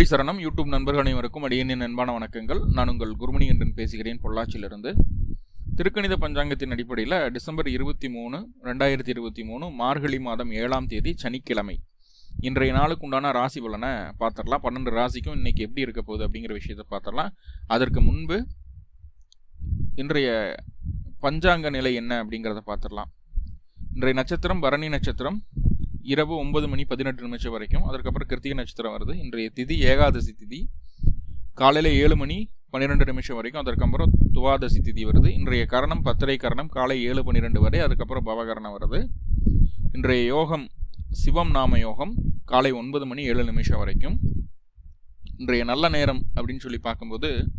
குருவடி சரணம். யூடியூப் நண்பர்கள் அனைவருக்கும் அடியனின் அன்பான வணக்கங்கள். நான் உங்கள் குருமணி என்றன் பேசுகிறேன். பொள்ளாச்சியிலிருந்து. திருக்கணித பஞ்சாங்கத்தின் அடிப்படையில் டிசம்பர் இருபத்தி மூணு ரெண்டாயிரத்தி இருபத்தி மூணு மார்கழி மாதம் ஏழாம் தேதி சனிக்கிழமை. இன்றைய நாளுக்கு உண்டான ராசி பலனை பார்த்துடலாம். பன்னெண்டு ராசிக்கும் இன்னைக்கு எப்படி இருக்க போகுது அப்படிங்கிற விஷயத்தை பார்த்துடலாம். அதற்கு முன்பு இன்றைய பஞ்சாங்க நிலை என்ன அப்படிங்கிறத பார்த்துடலாம். இன்றைய நட்சத்திரம் பரணி நட்சத்திரம். இரவு ஒன்பது மணி பதினெட்டு நிமிஷம் வரைக்கும். அதுக்கப்புறம் கிருத்திகை நட்சத்திரம் வருது. இன்றைய திதி ஏகாதசி திதி. காலையில் ஏழு மணி பன்னிரெண்டு நிமிஷம் வரைக்கும் அதற்கப்புறம் துவாதசி திதி வருது. இன்றைய கரணம் பத்திரை கரணம் காலை ஏழு பன்னிரெண்டு வரை அதுக்கப்புறம் பவகரணம் வருது. இன்றைய யோகம் சிவம் நாம யோகம் காலை ஒன்பது மணி ஏழு நிமிஷம் வரைக்கும். இன்றைய நல்ல நேரம் அப்படின்னு சொல்லி பார்க்கும்போது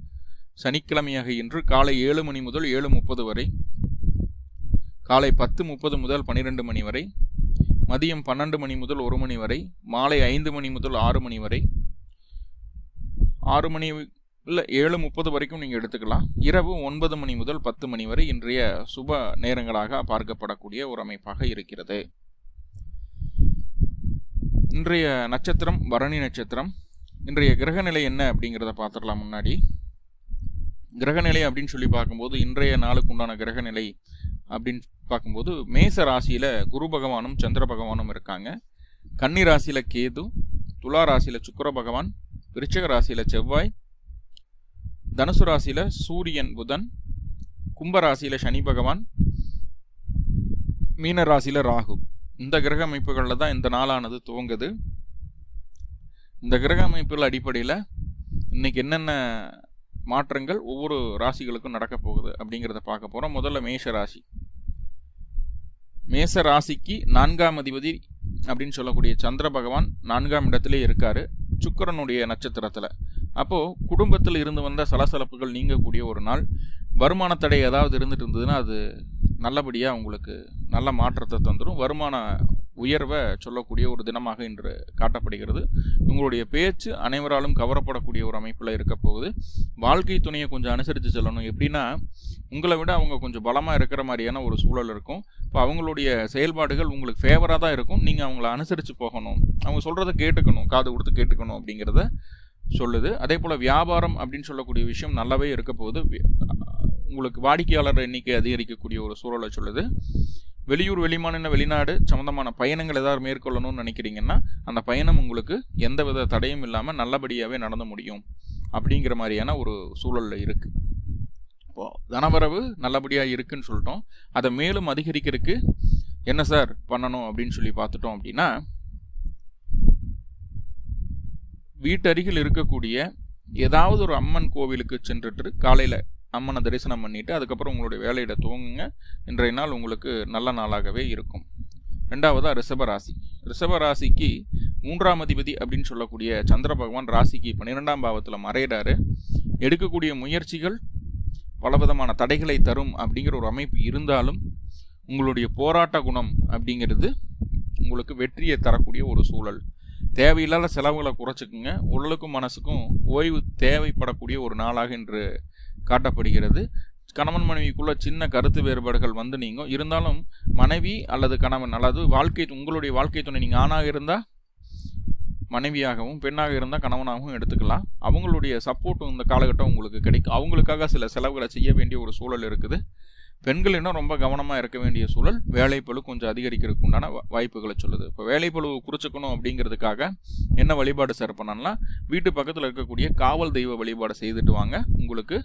சனிக்கிழமையாக இன்று காலை ஏழு மணி முதல் ஏழு முப்பது வரை காலை பத்து முப்பது முதல் பன்னிரெண்டு மணி வரை மதியம் பன்னெண்டு மணி முதல் ஒரு மணி வரை மாலை ஐந்து மணி முதல் ஆறு மணி வரை. ஆறு மணி இல்லை ஏழு முப்பது வரைக்கும் நீங்கள் எடுத்துக்கலாம். இரவு ஒன்பது மணி முதல் பத்து மணி வரை இன்றைய சுப நேரங்களாக பார்க்கப்படக்கூடிய ஒரு அமைப்பாக இருக்கிறது. இன்றைய நட்சத்திரம் பரணி நட்சத்திரம். இன்றைய கிரகநிலை என்ன அப்படிங்கிறத பார்த்துடலாம் முன்னாடி. கிரகநிலை அப்படின்னு சொல்லி பார்க்கும்போது இன்றைய நாளுக்கு உண்டான கிரகநிலை அப்படின்னு பார்க்கும்போது மேச ராசியில் குரு பகவானும் சந்திர பகவானும் இருக்காங்க. கன்னி ராசியில் கேது துலா ராசியில் சுக்கர பகவான் விருச்சக ராசியில் செவ்வாய் தனுசு ராசியில் சூரியன் புதன் கும்ப ராசியில் சனி பகவான் மீன ராசியில் ராகு. இந்த கிரக அமைப்புகளில் தான் இந்த நாளானது துவங்குது. இந்த கிரக அமைப்புகள் அடிப்படையில் இன்றைக்கி என்னென்ன மாற்றங்கள் ஒவ்வொரு ராசிகளுக்கும் நடக்க போகுது அப்படிங்கிறத பார்க்க போகிறோம் முதல்ல மேஷ ராசி. மேச ராசிக்கு நான்காம் அதிபதி அப்படின்னு சொல்லக்கூடிய சந்திர பகவான் நான்காம் இடத்திலே இருக்கார் சுக்கரனுடைய நட்சத்திரத்தில். அப்போது குடும்பத்தில் இருந்து வந்த சலசலப்புகள் நீங்கக்கூடிய ஒரு நாள். வருமான தடை ஏதாவது இருந்துட்டு இருந்ததுன்னா அது நல்லபடியாக உங்களுக்கு நல்ல மாற்றத்தை தந்துடும் வருமான உயர்வை சொல்லக்கூடிய ஒரு தினமாக இன்று காட்டப்படுகிறது. உங்களுடைய பேச்சு அனைவராலும் கவரப்படக்கூடிய ஒரு அமைப்பில் இருக்க போகுது. வாழ்க்கை துணையை கொஞ்சம் அனுசரித்து செல்லணும். எப்படின்னா உங்களை விட அவங்க கொஞ்சம் பலமாக இருக்கிற மாதிரியான ஒரு சூழல் இருக்கும். இப்போ அவங்களுடைய செயல்பாடுகள் உங்களுக்கு ஃபேவராக தான் இருக்கும். நீங்கள் அவங்கள அனுசரித்து போகணும். அவங்க சொல்கிறத கேட்டுக்கணும். காது கொடுத்து கேட்டுக்கணும் அப்படிங்கிறத சொல்லுது. அதே போல் வியாபாரம் அப்படின்னு சொல்லக்கூடிய விஷயம் நல்லாவே இருக்க போகுது உங்களுக்கு வாடிக்கையாளர் எண்ணிக்கை அதிகரிக்கக்கூடிய ஒரு சூழலை சொல்லுது. வெளியூர் வெளிமாநில வெளிநாடு சம்மந்தமான பயணங்கள் ஏதாவது மேற்கொள்ளணும்னு நினைக்கிறீங்கன்னா அந்த பயணம் உங்களுக்கு எந்த வித தடையும் இல்லாமல் நல்லபடியாகவே நடந்து முடியும் அப்படிங்கிற மாதிரியான ஒரு சூழலில் இருக்குது இப்போது தனவரவு நல்லபடியாக இருக்குன்னு சொல்லிட்டோம். அதை மேலும் அதிகரிக்கிறதுக்கு என்ன சார் பண்ணணும் அப்படின்னு சொல்லி பார்த்துட்டோம் அப்படின்னா வீட்டருகில் இருக்கக்கூடிய ஏதாவது ஒரு அம்மன் கோவிலுக்கு சென்றுட்டு காலையில் அம்மனை தரிசனம் பண்ணிவிட்டு அதுக்கப்புறம் உங்களுடைய வேலையிட துவங்குங்க. இன்றைய நாள் உங்களுக்கு நல்ல நாளாகவே இருக்கும். ரெண்டாவதாக ரிஷபராசி ரிஷபராசிக்கு மூன்றாம் அதிபதி அப்படின்னு சொல்லக்கூடிய சந்திர பகவான் ராசிக்கு பன்னிரெண்டாம் பாவத்தில் மறையிறாரு. எடுக்கக்கூடிய முயற்சிகள் பலவிதமான தடைகளை தரும் அப்படிங்கிற ஒரு அமைப்பு இருந்தாலும் உங்களுடைய போராட்ட குணம் அப்படிங்கிறது உங்களுக்கு வெற்றியை தரக்கூடிய ஒரு சூழல். தேவையில்லாத செலவுகளை குறைச்சிக்குங்க. உடலுக்கும் மனசுக்கும் ஓய்வு தேவைப்படக்கூடிய ஒரு நாளாக இன்று காட்டப்படுகிறது. கணவன் மனைவிக்குள்ள சின்ன கருத்து வேறுபாடுகள் வந்து நீங்கள் இருந்தாலும் மனைவி அல்லது கணவன் அல்லது வாழ்க்கை உங்களுடைய வாழ்க்கை துணை நீங்கள் ஆணாக இருந்தால் மனைவியாகவும் பெண்ணாக இருந்தால் கணவனாகவும் எடுத்துக்கலாம். அவங்களுடைய சப்போர்ட்டும் இந்த காலகட்டம் உங்களுக்கு கிடைக்கும். அவங்களுக்காக சில செலவுகளை செய்ய வேண்டிய ஒரு சூழல் இருக்குது. பெண்கள் இன்னும் ரொம்ப கவனமாக இருக்க வேண்டிய சூழல். வேலைப்பழு கொஞ்சம் அதிகரிக்கிறதுக்கு உண்டான வாய்ப்புகளை சொல்லுது. இப்போ வேலைப்பழு குறிச்சிக்கணும் அப்படிங்கிறதுக்காக என்ன வழிபாடு சார் பண்ணலாம்? வீட்டு பக்கத்தில் இருக்கக்கூடிய காவல் தெய்வ வழிபாடு செய்துட்டு வாங்க. உங்களுக்கு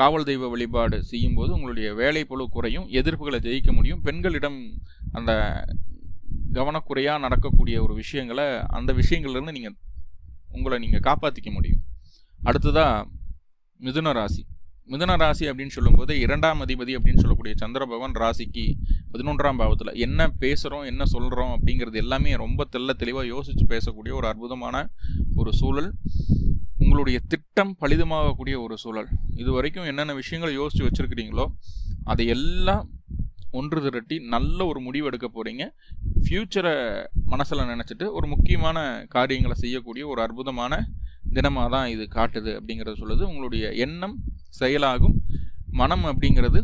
காவல் தெய்வ வழிபாடு செய்யும்போது உங்களுடைய வேலைப்பழு குறையும் எதிர்ப்புகளை ஜெயிக்க முடியும். பெண்களிடம் அந்த கவனக்குறையாக நடக்கக்கூடிய ஒரு விஷயங்களை அந்த விஷயங்கள்லேருந்து நீங்கள் உங்களை நீங்கள் காப்பாற்றிக்க முடியும். அடுத்ததாக மிதுன ராசி. மிதுன ராசி அப்படின்னு சொல்லும்போது இரண்டாம் அதிபதி அப்படின்னு சொல்லக்கூடிய சந்திர பகவான் ராசிக்கு பதினொன்றாம் பாவத்தில் என்ன பேசுகிறோம் என்ன சொல்கிறோம் அப்படிங்கிறது எல்லாமே ரொம்ப தெல்ல தெளிவாக யோசித்து பேசக்கூடிய ஒரு அற்புதமான ஒரு சூழல். உங்களுடைய திட்டம் பலிதமாகக்கூடிய ஒரு சூழல். இது வரைக்கும் என்னென்ன விஷயங்கள் யோசித்து வச்சுருக்கிறீங்களோ அதை எல்லாம் ஒன்று திரட்டி நல்ல ஒரு முடிவு எடுக்க போகிறீங்க ஃப்யூச்சரை மனசில் நினச்சிட்டு ஒரு முக்கியமான காரியங்களை செய்யக்கூடிய ஒரு அற்புதமான தினமாக தான் இது காட்டுது அப்படிங்கிறத சொல்லுது. உங்களுடைய எண்ணம் செயலாகும் மனம் அப்படிங்கிறது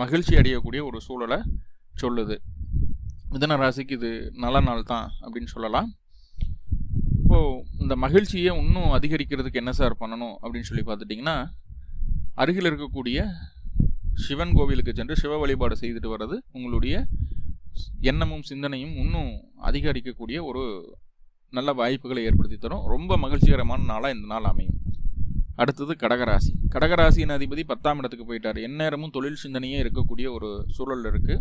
மகிழ்ச்சி அடையக்கூடிய ஒரு சூழலை சொல்லுது. மிதன ராசிக்கு இது நல்ல நாள் தான் அப்படின்னு சொல்லலாம். இப்போது இந்த மகிழ்ச்சியை இன்னும் அதிகரிக்கிறதுக்கு என்ன சார் பண்ணணும் அப்படின்னு சொல்லி பார்த்துட்டிங்கன்னா அருகில் இருக்கக்கூடிய சிவன் கோவிலுக்கு சென்று சிவ வழிபாடு செய்துட்டு வர்றது உங்களுடைய எண்ணமும் சிந்தனையும் இன்னும் அதிகரிக்கக்கூடிய ஒரு நல்ல வாய்ப்புகளை ஏற்படுத்தி தரும். ரொம்ப மகிழ்ச்சிகரமான நாளாக இந்த நாள் அமையும். அடுத்தது கடகராசி. கடகராசியின் அதிபதி பத்தாம் இடத்துக்கு போயிட்டார். எந்நேரமும் தொழில் சிந்தனையே இருக்கக்கூடிய ஒரு சூழல் இருக்குது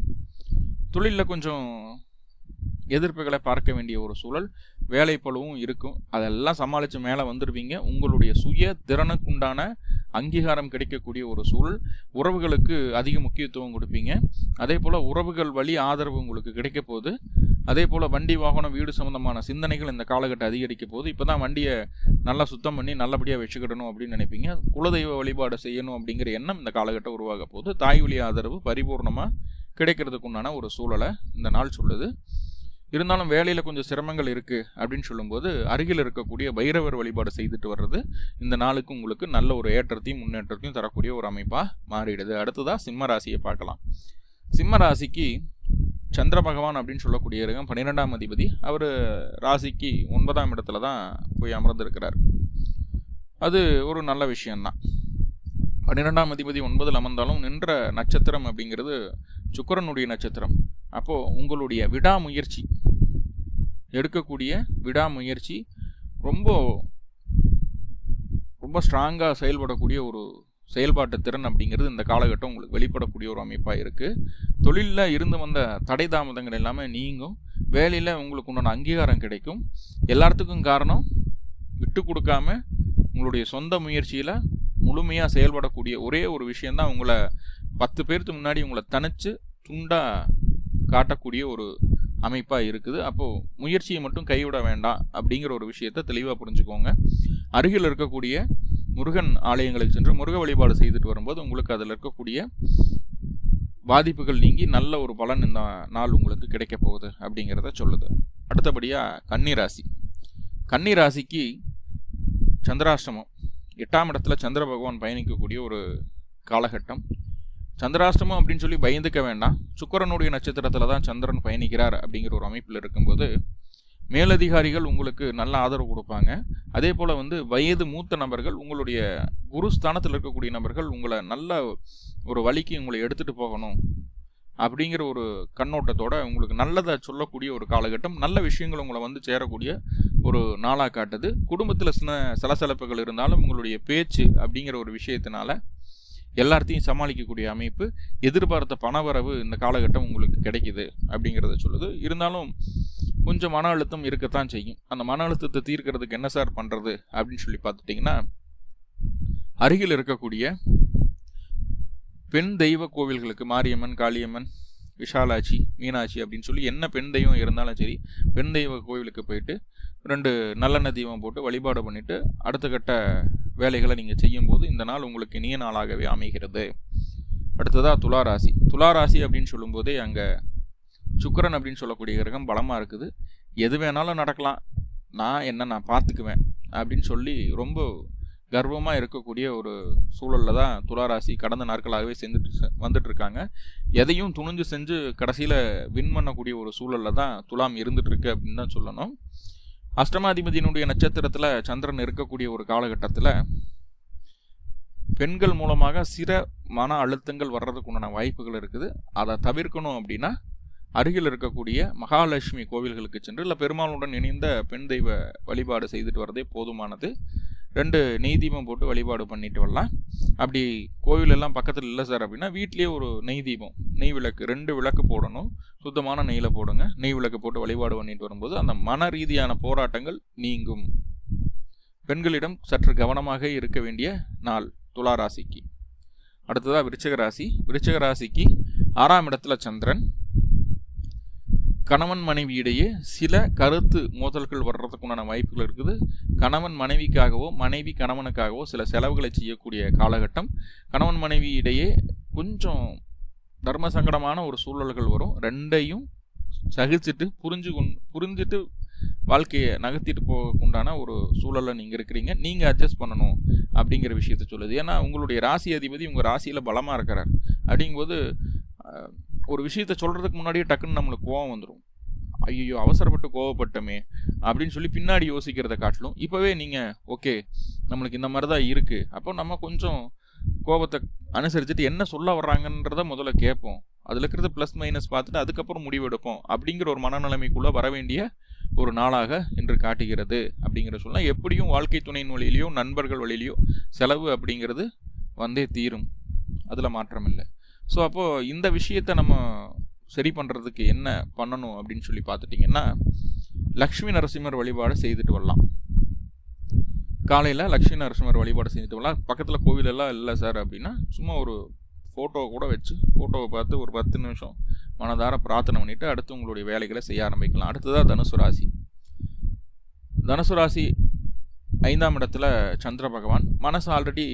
தொழிலில் கொஞ்சம் எதிர்ப்புகளை பார்க்க வேண்டிய ஒரு சூழல் வேலை பழுவும் இருக்கும். அதெல்லாம் சமாளித்து மேலே வந்துடுவீங்க உங்களுடைய சுய திறனுக்குண்டான அங்கீகாரம் கிடைக்கக்கூடிய ஒரு சூழல் உறவுகளுக்கு அதிக முக்கியத்துவம் கொடுப்பீங்க. அதே போல் உறவுகள் வழி ஆதரவு உங்களுக்கு கிடைக்க போகுது. அதே போல் வண்டி வாகனம் வீடு சம்மந்தமான சிந்தனைகள் இந்த காலகட்டம் அதிகரிக்க போகுது. இப்போ தான் வண்டியை நல்லா சுத்தம் பண்ணி நல்லபடியாக வச்சுக்கிடணும் அப்படின்னு நினைப்பீங்க. குலதெய்வ வழிபாடு செய்யணும் அப்படிங்கிற எண்ணம் இந்த காலகட்டம் உருவாக போகுது. தாய் வழி ஆதரவு பரிபூர்ணமாக கிடைக்கிறதுக்கு உண்டான ஒரு சூழலை இந்த நாள் சொல்லுது. இருந்தாலும் வேலையில் கொஞ்சம் சிரமங்கள் இருக்குது அப்படின்னு சொல்லும்போது அருகில் இருக்கக்கூடிய பைரவர் வழிபாடு செய்துட்டு வர்றது இந்த நாளுக்கு உங்களுக்கு நல்ல ஒரு ஏற்றத்தையும் முன்னேற்றத்தையும் தரக்கூடிய ஒரு அமைப்பாக மாறிடுது. அடுத்ததாக சிம்ம ராசியை பார்க்கலாம். சிம்ம ராசிக்கு சந்திர பகவான் அப்படின்னு சொல்லக்கூடிய இருக்கம் பன்னிரெண்டாம் அதிபதி. அவர் ராசிக்கு ஒன்பதாம் இடத்துல தான் போய் அமர்ந்திருக்கிறார். அது ஒரு நல்ல விஷயந்தான் பன்னிரெண்டாம் அதிபதி ஒன்பதில் அமர்ந்தாலும் நின்ற நட்சத்திரம் அப்படிங்கிறது சுக்கரனுடைய நட்சத்திரம். அப்போது உங்களுடைய விடாமுயற்சி எடுக்கக்கூடிய விடாமுயற்சி ரொம்ப ரொம்ப ஸ்ட்ராங்காக செயல்படக்கூடிய ஒரு செயல்பாட்டு திறன் அப்படிங்கிறது இந்த காலகட்டம் உங்களுக்கு வெளிப்படக்கூடிய ஒரு அமைப்பாக இருக்குது தொழிலில் இருந்து வந்த தடை தாமதங்கள் எல்லாமே நீங்கும். வேலையில் உங்களுக்கு உண்டான அங்கீகாரம் கிடைக்கும். எல்லாத்துக்கும் காரணம் விட்டு கொடுக்காம உங்களுடைய சொந்த முயற்சியில் முழுமையாக செயல்படக்கூடிய ஒரே ஒரு விஷயந்தான் உங்களை பத்து பேருக்கு முன்னாடி உங்களை தனித்து துண்டாக காட்டக்கூடிய ஒரு அமைப்பாக இருக்குது. அப்போது முயற்சியை மட்டும் கைவிட வேண்டாம் அப்படிங்கிற ஒரு விஷயத்தை தெளிவாக புரிஞ்சுக்கோங்க. அருகில் இருக்கக்கூடிய முருகன் ஆலயங்களுக்கு சென்று முருக வழிபாடு செய்துட்டு வரும்போது உங்களுக்கு அதில் இருக்கக்கூடிய பாதிப்புகள் நீங்கி நல்ல ஒரு பலன் இந்த நாள் உங்களுக்கு கிடைக்க போகுது அப்படிங்கிறத சொல்லுது. அடுத்தபடியாக கன்னிராசி. கன்னிராசிக்கு சந்திராஷ்டமம். எட்டாம் இடத்துல சந்திர பகவான் பயணிக்கக்கூடிய ஒரு காலகட்டம். சந்திராஷ்டமம் அப்படின்னு சொல்லி பயந்துக்க வேண்டாம். சுக்கரனுடைய நட்சத்திரத்தில் தான் சந்திரன் பயணிக்கிறார் அப்படிங்கிற ஒரு அமைப்பில் இருக்கும்போது மேலதிகாரிகள் உங்களுக்கு நல்ல ஆதரவு கொடுப்பாங்க. அதே போல் வந்து வயது மூத்த நபர்கள் உங்களுடைய குரு ஸ்தானத்தில் இருக்கக்கூடிய நபர்கள் உங்களை நல்ல ஒரு வழிக்கு உங்களை எடுத்துகிட்டு போகணும் அப்படிங்கிற ஒரு கண்ணோட்டத்தோட உங்களுக்கு நல்லதை சொல்லக்கூடிய ஒரு காலகட்டம் நல்ல விஷயங்கள் உங்களை வந்து சேரக்கூடிய ஒரு நாளாக காட்டுது. குடும்பத்தில் சின்ன சலசலப்புகள் இருந்தாலும் உங்களுடைய பேச்சு அப்படிங்கிற ஒரு விஷயத்தினால எல்லாத்தையும் சமாளிக்கக்கூடிய அமைப்பு எதிர்பார்த்த பணவரவு இந்த காலகட்டம் உங்களுக்கு கிடைக்குது அப்படிங்கிறத சொல்லுது. இருந்தாலும் கொஞ்சம் மன அழுத்தம் இருக்கத்தான் செய்யும். அந்த மன அழுத்தத்தை தீர்க்கிறதுக்கு என்ன சார் பண்ணுறது அப்படின்னு சொல்லி பார்த்துட்டிங்கன்னா அருகில் இருக்கக்கூடிய பெண் தெய்வ கோவில்களுக்கு மாரியம்மன் காளியம்மன் விஷாலாட்சி மீனாட்சி அப்படின்னு சொல்லி என்ன பெண் தெய்வம் இருந்தாலும் சரி பெண் தெய்வ கோவிலுக்கு போயிட்டு ரெண்டு நல்லெண்ணெய் தீபம் போட்டு வழிபாடு பண்ணிவிட்டு அடுத்த கட்ட வேலைகளை நீங்கள் செய்யும்போது இந்த நாள் உங்களுக்கு இனிய நாளாகவே அமைகிறது. அடுத்ததாக துளாராசி. துளாராசி அப்படின்னு சொல்லும்போதே அங்கே சுக்கரன் அப்படின்னு சொல்லக்கூடிய கிரகம் பலமாக இருக்குது. எது வேணாலும் நடக்கலாம். நான் என்ன நான் பார்த்துக்குவேன் அப்படின்னு சொல்லி ரொம்ப கர்வமாக இருக்கக்கூடிய ஒரு சூழலில் தான் துளாராசி கடந்த நாட்களாகவே செஞ்சுட்டு வந்துட்டுருக்காங்க. எதையும் துணிஞ்சு செஞ்சு கடைசியில் வின் பண்ணக்கூடிய ஒரு சூழலில் தான் துலாம் இருந்துகிட்ருக்கு அப்படின்னு தான் சொல்லணும். அஷ்டமாதிபதியினுடைய நட்சத்திரத்தில் சந்திரன் இருக்கக்கூடிய ஒரு காலகட்டத்தில் பெண்கள் மூலமாக சிற மன அழுத்தங்கள் வர்றதுக்கு உண்டான வாய்ப்புகள் இருக்குது. அதை தவிர்க்கணும் அப்படின்னா அருகில் இருக்கக்கூடிய மகாலட்சுமி கோவில்களுக்கு சென்று இல்லை பெருமாளுடன் இணைந்த பெண் தெய்வ வழிபாடு செய்துட்டு வரதே போதுமானது. ரெண்டு நெய் தீபம் போட்டு வழிபாடு பண்ணிட்டு வரலாம். அப்படி கோவிலெல்லாம் பக்கத்தில் இல்லை சார் அப்படின்னா வீட்லேயே ஒரு நெய் தீபம் நெய் விளக்கு ரெண்டு விளக்கு போடணும். சுத்தமான நெய்யில் போடுங்க. நெய் விளக்கு போட்டு வழிபாடு பண்ணிட்டு வரும்போது அந்த மன ரீதியான போராட்டங்கள் நீங்கும். பெண்களிடம் சற்று கவனமாக இருக்க வேண்டிய நாள் துலா ராசிக்கு. அடுத்ததாக விருச்சக ராசி. விருச்சக ராசிக்கு ஆறாம் இடத்துல சந்திரன். கணவன் மனைவியிடையே சில கருத்து மோதல்கள் வர்றதுக்குண்டான வாய்ப்புகள் இருக்குது. கணவன் மனைவிக்காகவோ மனைவி கணவனுக்காகவோ சில செலவுகளை செய்யக்கூடிய காலகட்டம். கணவன் மனைவி இடையே கொஞ்சம் தர்ம சங்கடமான ஒரு சூழல்கள் வரும். ரெண்டையும் சகிச்சுட்டு புரிஞ்சு கொண் புரிஞ்சுட்டு வாழ்க்கையை நகர்த்திட்டு போகக்குண்டான ஒரு சூழலில் நீங்கள் இருக்கிறீங்க. நீங்கள் அட்ஜஸ்ட் பண்ணணும் அப்படிங்கிற விஷயத்த சொல்லுது. ஏன்னா உங்களுடைய ராசி அதிபதி உங்கள் ராசியில் பலமாக இருக்கிறார். அப்படிங்கும்போது ஒரு விஷயத்த சொல்கிறதுக்கு முன்னாடியே டக்குன்னு நம்மளுக்கு கோவம் வந்துடும் ஐயோ அவசரப்பட்டு கோவப்பட்டமே அப்படின்னு சொல்லி பின்னாடி யோசிக்கிறத காட்டிலும் இப்போவே நீங்கள் ஓகே நம்மளுக்கு இந்த மாதிரி தான் இருக்குது அப்போ நம்ம கொஞ்சம் கோபத்தை அனுசரிச்சுட்டு என்ன சொல்ல வர்றாங்கன்றத முதல்ல கேட்போம். அதில் இருக்கிறது ப்ளஸ் மைனஸ் பார்த்துட்டு அதுக்கப்புறம் முடிவெடுப்போம் அப்படிங்கிற ஒரு மனநிலைமைக்குள்ளே வர வேண்டிய ஒரு நாளாக இன்று காட்டுகிறது அப்படிங்கிற சொல்லலாம் எப்படியும் வாழ்க்கை துணையின் வழியிலையோ நண்பர்கள் வழியிலையோ செலவு அப்படிங்கிறது வந்தே தீரும். அதில் மாற்றம் இல்லை ஸோ அப்போது இந்த விஷயத்தை நம்ம சரி பண்ணுறதுக்கு என்ன பண்ணணும் அப்படின்னு சொல்லி பார்த்துட்டிங்கன்னா லக்ஷ்மி நரசிம்மர் வழிபாடு செய்துட்டு வரலாம். காலையில் லக்ஷ்மி நரசிம்மர் வழிபாடு செஞ்சுட்டு வரலாம். பக்கத்தில் கோவிலெல்லாம் இல்லை சார் அப்படின்னா சும்மா ஒரு ஃபோட்டோவை கூட வச்சு ஃபோட்டோவை பார்த்து ஒரு பத்து நிமிஷம் மனதார பிரார்த்தனை பண்ணிவிட்டு அடுத்து உங்களுடைய வேலைகளை செய்ய ஆரம்பிக்கலாம். அடுத்ததாக தனுசு ராசி. தனுசு ராசி ஐந்தாம் இடத்துல சந்திர பகவான். மனசு ஆல்ரெடி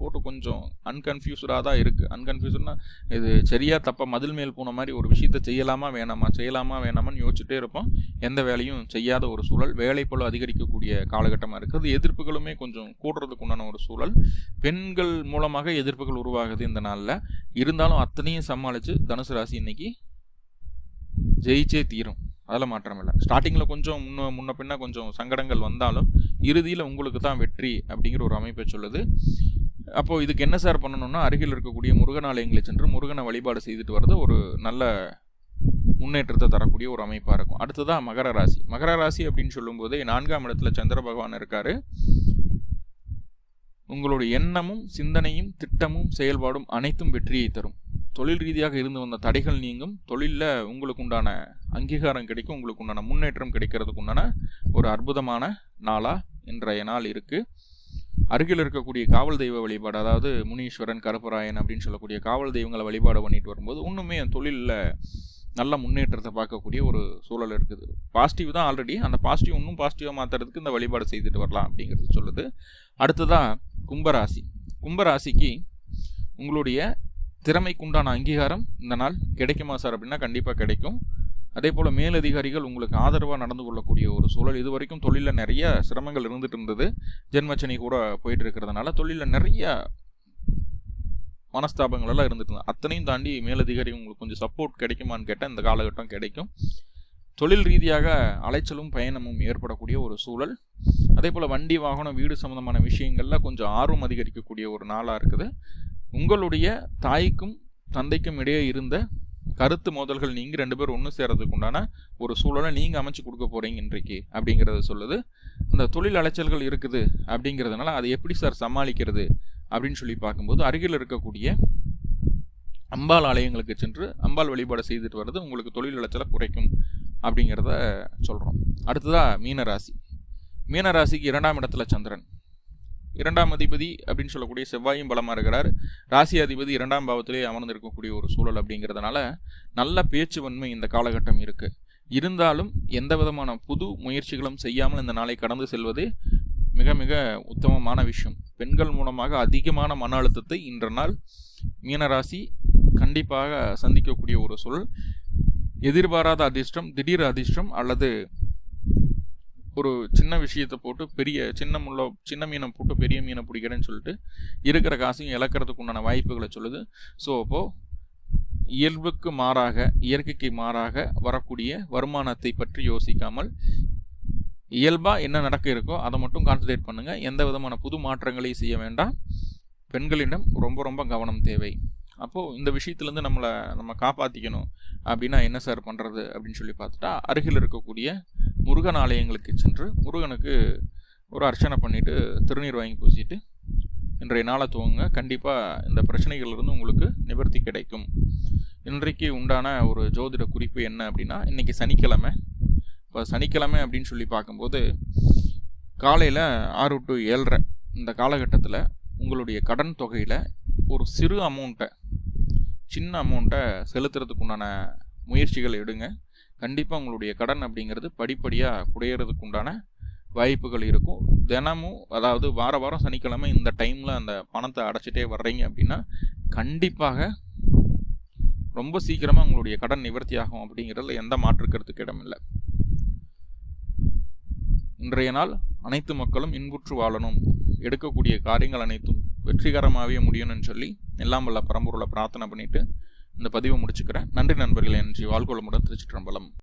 போட்டு கொஞ்சம் அன்கன்ஃபியூஸ்டாக தான் இருக்குது அன்கன்ஃபியூஸ்னா இது சரியாக தப்பாக மதில் மேல் போன மாதிரி ஒரு விஷயத்த செய்யலாமா வேணாமா? செய்யலாமா வேணாமான்னு யோசிச்சுட்டே இருப்போம். எந்த வேலையும் செய்யாத ஒரு சூழல் வேலை போல அதிகரிக்கக்கூடிய காலகட்டமாக இருக்குது எதிர்ப்புகளுமே கொஞ்சம் கூடுறதுக்கு உண்டான ஒரு சூழல். பெண்கள் மூலமாக எதிர்ப்புகள் உருவாகுது இந்த நாளில். இருந்தாலும் அத்தனையும் சமாளித்து தனுசு ராசி இன்னைக்கு ஜெயிச்சே தீரும். அதில் மாற்றம் இல்லை. ஸ்டார்டிங்கில் கொஞ்சம் முன்ன முன்ன பின்ன கொஞ்சம் சங்கடங்கள் வந்தாலும் இறுதியில் உங்களுக்கு தான் வெற்றி அப்படிங்கிற ஒரு அமைப்பை சொல்லுது. அப்போது இதுக்கு என்ன சார் பண்ணணும்னா அருகில் இருக்கக்கூடிய முருகன் ஆலயங்களை சென்று முருகனை வழிபாடு செய்துட்டு வர்றது ஒரு நல்ல முன்னேற்றத்தை தரக்கூடிய ஒரு அமைப்பாக இருக்கும். அடுத்ததாக மகர ராசி. மகர ராசி அப்படின்னு சொல்லும்போதே நான்காம் இடத்துல சந்திர பகவான் இருக்கார். உங்களுடைய எண்ணமும் சிந்தனையும் திட்டமும் செயல்பாடும் அனைத்தும் வெற்றியை தரும். தொழில் ரீதியாக இருந்து வந்த தடைகள் நீங்கும். தொழிலில் உங்களுக்கு உண்டான அங்கீகாரம் கிடைக்கும். உங்களுக்கு உண்டான முன்னேற்றம் கிடைக்கிறதுக்கு உண்டான ஒரு அற்புதமான நாளாக இன்றைய நாள் இருக்குது அருகில் இருக்கக்கூடிய காவல் தெய்வ வழிபாடு அதாவது முனீஸ்வரன் கருப்பராயன் அப்படின்னு சொல்லக்கூடிய காவல் தெய்வங்களை வழிபாடு பண்ணிட்டு வரும்போது இன்னுமே தொழிலில் நல்ல முன்னேற்றத்தை பார்க்கக்கூடிய ஒரு சூழல் இருக்குது. பாசிட்டிவ் தான் ஆல்ரெடி அந்த பாசிட்டிவ் இன்னும் பாசிட்டிவாக மாற்றுறதுக்கு இந்த வழிபாடு செய்துட்டு வரலாம் அப்படிங்கிறது சொல்லுது. அடுத்ததாக கும்பராசி. கும்பராசிக்கு உங்களுடைய திறமைக்குண்டான அங்கீகாரம் இந்த நாள் கிடைக்குமா சார் அப்படின்னா கண்டிப்பாக கிடைக்கும். அதே போல் மேலதிகாரிகள் உங்களுக்கு ஆதரவாக நடந்து கொள்ளக்கூடிய ஒரு சூழல். இது வரைக்கும் தொழிலில் நிறைய சிரமங்கள் இருந்துட்டு இருந்தது. ஜென்மச்சனி கூட போயிட்டு இருக்கிறதுனால தொழிலில் நிறைய மனஸ்தாபங்கள் எல்லாம் இருந்துட்டு இருந்தது. அத்தனையும் தாண்டி மேலதிகாரி உங்களுக்கு கொஞ்சம் சப்போர்ட் கிடைக்குமான்னு கேட்டால் இந்த காலகட்டம் கிடைக்கும். தொழில் ரீதியாக அலைச்சலும் பயணமும் ஏற்படக்கூடிய ஒரு சூழல். அதே போல் வண்டி வாகனம் வீடு சம்மந்தமான விஷயங்களில் கொஞ்சம் ஆர்வம் அதிகரிக்கக்கூடிய ஒரு நாளாக இருக்குது. உங்களுடைய தாய்க்கும் தந்தைக்கும் இடையே இருந்த கருத்து மோதல்கள் நீங்கள் ரெண்டு பேரும் ஒன்று சேர்றதுக்கு உண்டான ஒரு சூழலை நீங்கள் அமைச்சு கொடுக்க போகிறீங்க இன்றைக்கு அப்படிங்கிறத சொல்லுது. அந்த தொழில் அலைச்சல்கள் இருக்குது அப்படிங்கிறதுனால அதை எப்படி சார் சமாளிக்கிறது அப்படின்னு சொல்லி பார்க்கும்போது அருகில் இருக்கக்கூடிய அம்பாள் ஆலயங்களுக்கு சென்று அம்பாள் வழிபாடு செய்துட்டு வர்றது உங்களுக்கு தொழில் அலைச்சலை குறைக்கும் அப்படிங்கிறத சொல்கிறோம் அடுத்ததாக மீனராசி. மீனராசிக்கு இரண்டாம் இடத்துல சந்திரன். இரண்டாம் அதிபதி அப்படின்னு சொல்லக்கூடிய செவ்வாயும் பலமாக இருக்கிறார். ராசி அதிபதி இரண்டாம் பாவத்திலே அமர்ந்திருக்கக்கூடிய ஒரு சூழல் அப்படிங்கிறதுனால நல்ல பேச்சுவன்மை இந்த காலகட்டம் இருக்குது இருந்தாலும் எந்த விதமான புது முயற்சிகளும் செய்யாமல் இந்த நாளை கடந்து செல்வது மிக மிக உத்தமமான விஷயம். பெண்கள் மூலமாக அதிகமான மன அழுத்தத்தை இன்ற நாள் மீனராசி கண்டிப்பாக சந்திக்கக்கூடிய ஒரு சூழல். எதிர்பாராத அதிர்ஷ்டம் திடீர் அதிர்ஷ்டம் அல்லது ஒரு சின்ன விஷயத்தை போட்டு பெரிய சின்ன முள்ள சின்ன மீனை போட்டு பெரிய மீனை பிடிக்கிறேன்னு சொல்லிட்டு இருக்கிற காசையும் இழக்கிறதுக்கு உண்டான வாய்ப்புகளை சொல்லுது. ஸோ அப்போது இயல்புக்கு மாறாக இயற்கைக்கு மாறாக வரக்கூடிய வருமானத்தை பற்றி யோசிக்காமல் இயல்பாக என்ன நடக்க இருக்கோ அதை மட்டும் கான்சன்ட்ரேட் பண்ணுங்கள் எந்த விதமான புது மாற்றங்களையும் செய்ய வேண்டாம். பெண்களிடம் ரொம்ப ரொம்ப கவனம் தேவை. அப்போது இந்த விஷயத்துலேருந்து நம்மளை நம்ம காப்பாற்றிக்கணும் அப்படின்னா என்ன சார் பண்ணுறது அப்படின்னு சொல்லி பார்த்துட்டா அருகில் இருக்கக்கூடிய முருகன் ஆலயங்களுக்கு சென்று முருகனுக்கு ஒரு அர்ச்சனை பண்ணிவிட்டு திருநீர் வாங்கி பூசிட்டு இன்றைய நாளை துவங்க கண்டிப்பாக இந்த பிரச்சனைகள்லேருந்து உங்களுக்கு நிவர்த்தி கிடைக்கும். இன்றைக்கு உண்டான ஒரு ஜோதிட குறிப்பு என்ன அப்படின்னா இன்றைக்கி சனிக்கிழமை. இப்போ சனிக்கிழமை அப்படின்னு சொல்லி பார்க்கும்போது காலையில் ஆறு டு ஏழரை இந்த காலகட்டத்தில் உங்களுடைய கடன் தொகையில் ஒரு சிறு அமௌண்ட்டை சின்ன அமௌண்ட்டை செலுத்துறதுக்கு உண்டான முயற்சிகள் எடுங்க. கண்டிப்பாக உங்களுடைய கடன் அப்படிங்கிறது படிப்படியாக குறையிறதுக்கு உண்டான வாய்ப்புகள் இருக்கும். தினமும் அதாவது வார வாரம் சனிக்கிழமை இந்த டைமில் அந்த பணத்தை அடைச்சிட்டே வர்றீங்க அப்படின்னா கண்டிப்பாக ரொம்ப சீக்கிரமாக உங்களுடைய கடன் நிவர்த்தி ஆகும் அப்படிங்கிறதுல எந்த மாற்றுக்கிறதுக்கு இடமில்லை. இன்றைய நாள் அனைத்து மக்களும் இன்புற்று வாழணும். எடுக்கக்கூடிய காரியங்கள் அனைத்தும் வெற்றிகரமாகவே முடியணும்னு சொல்லி எல்லாம் வல்ல பரம்பூரில் பிரார்த்தனை பண்ணிவிட்டு இந்த பதிவை முடிச்சுக்கிறேன். நன்றி நண்பர்களே நன்றி. வாழ்கோளமுடன் திருச்சிற்றம்பலம்.